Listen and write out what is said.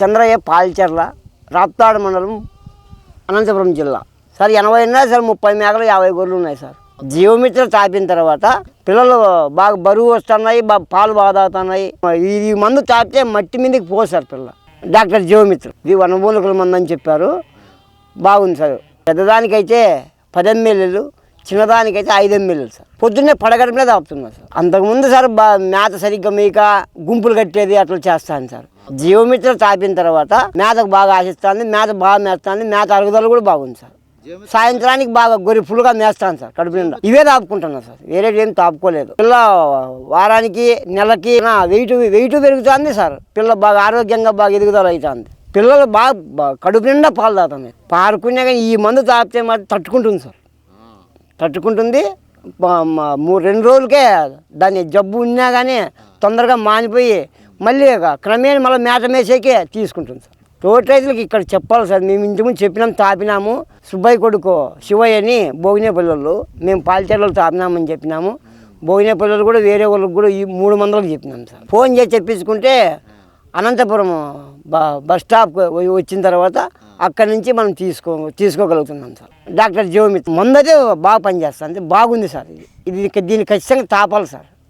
చంద్రయ్య పాల్చర్ల రాప్తాడు మండలం అనంతపురం జిల్లా. సార్ ఎనభై ఉన్నాయి సార్ ముప్పై మేకలు యాభై గొర్రెలు ఉన్నాయి సార్. జీవమిత్ర తాపిన తర్వాత పిల్లలు బాగా బరువు వస్తున్నాయి బాగా పాలు బాగా తాగుతున్నాయి. ఈ మందు తాపితే మట్టి మీదకి పోసారు పిల్ల. డాక్టర్ జీవమిత్ర. ఇది వనమూలికల మందు అని చెప్పారు. బాగుంది సార్. పెద్దదానికైతే పది ఎమ్మెల్యేలు చిన్నదానికైతే ఐదు ఎంఎల్ఏలు సార్. పొద్దున్నే పడగడమే తాపుతున్నా సార్. అంతకుముందు సార్ బా మేత సరిగ్గా మేక గుంపులు కట్టేది అట్లా చేస్తాను సార్. జీవమిత్ర తాపిన తర్వాత మేతకు బాగా ఆశిస్తుంది మేత బాగా మేస్తుంది మేత అరుగుదల కూడా బాగుంది సార్. సాయంత్రానికి బాగా గొర్రె ఫుల్గా మేస్తాను సార్ కడుపు నిండా. ఇవే తాపుకుంటున్నాను సార్. వేరే ఏం తాపుకోలేదు. పిల్ల వారానికి నెలకి వెయిట్ వెయిట్ పెరుగుతుంది సార్. పిల్ల బాగా ఆరోగ్యంగా బాగా ఎదుగుదల అవుతుంది. పిల్లలు బాగా కడుపు నిండా పాలు తాగుతున్నాయి పారుకునే కానీ ఈ మందు తాపితే మరి తట్టుకుంటుంది సార్. తట్టుకుంటుంది. మా- మూడు రెండు రోజులకే దాని జబ్బు ఉన్నా కానీ తొందరగా మానిపోయి మళ్ళీ ఇక క్రమేణా మళ్ళీ మేత మేసేకే తీసుకుంటుంది సార్. తోటి రైతులకు ఇక్కడ చెప్పాలి సార్. మేము ఇంతకుముందు చెప్పినాం తాపినాము. సుబ్బయ్య కొడుకు శివయ్య అని భోగినే పిల్లలు. మేము పాలిచేర్లలో తాపినామని చెప్పినాము. భోగినే పిల్లలు కూడా వేరే వాళ్ళకి కూడా ఈ మూడు మందులకు చెప్పినాం సార్. ఫోన్ చేసి చెప్పించుకుంటే అనంతపురం బ బస్ స్టాప్ వచ్చిన తర్వాత అక్కడి నుంచి మనం తీసుకో తీసుకోగలుగుతున్నాం సార్. డాక్టర్ జీవమిత్ మందు అయితే బాగా పనిచేస్తుంది బాగుంది సార్ ఇది. ఇది దీన్ని ఖచ్చితంగా తాపాలి సార్.